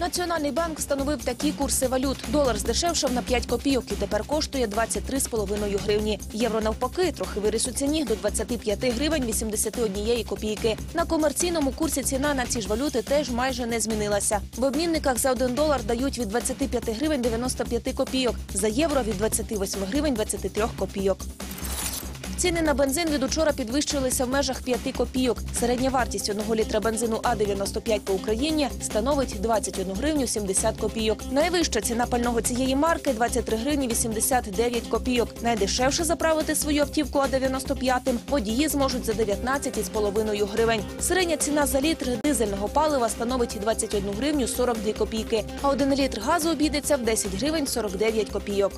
Національний банк встановив такі курси валют. Долар здешевшав на 5 копійок і тепер коштує 23,5 гривні. Євро навпаки трохи виріс у ціні до 25 гривень 81 копійки. На комерційному курсі ціна на ці ж валюти теж майже не змінилася. В обмінниках за 1 долар дають від 25 гривень 95 копійок, за євро від 28 гривень 23 копійок. Ціни на бензин від учора підвищилися в межах 5 копійок. Середня вартість одного літра бензину А95 по Україні становить 21 гривню 70 копійок. Найвища ціна пального цієї марки 23 гривні 89 копійок. Найдешевше заправити свою автівку А95 водії зможуть за 19,5 гривень. Середня ціна за літр дизельного палива становить 21 гривню 42 копійки, а один літр газу обійдеться в 10 гривень 49 копійок.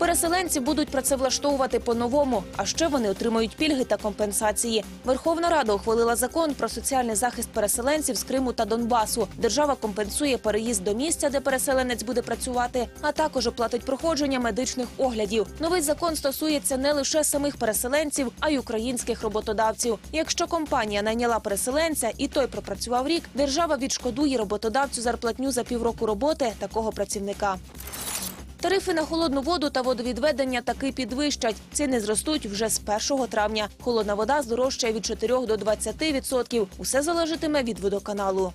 Переселенці будуть працевлаштовувати по-новому, а ще вони отримають пільги та компенсації. Верховна Рада ухвалила закон про соціальний захист переселенців з Криму та Донбасу. Держава компенсує переїзд до місця, де переселенець буде працювати, а також оплатить проходження медичних оглядів. Новий закон стосується не лише самих переселенців, а й українських роботодавців. Якщо компанія найняла переселенця і той пропрацював рік, держава відшкодує роботодавцю зарплатню за півроку роботи такого працівника. Тарифи на холодну воду та водовідведення таки підвищать. Ціни зростуть вже з 1 травня. Холодна вода здорожчає від 4 до 20 відсотків. Усе залежатиме від водоканалу.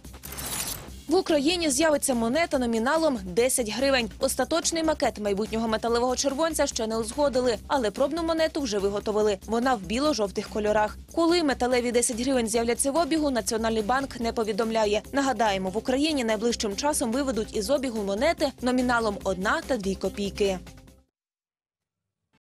В Україні з'явиться монета номіналом 10 гривень. Остаточний макет майбутнього металевого червонця ще не узгодили, але пробну монету вже виготовили. Вона в біло-жовтих кольорах. Коли металеві 10 гривень з'являться в обігу, Національний банк не повідомляє. Нагадаємо, в Україні найближчим часом виведуть із обігу монети номіналом 1 та 2 копійки.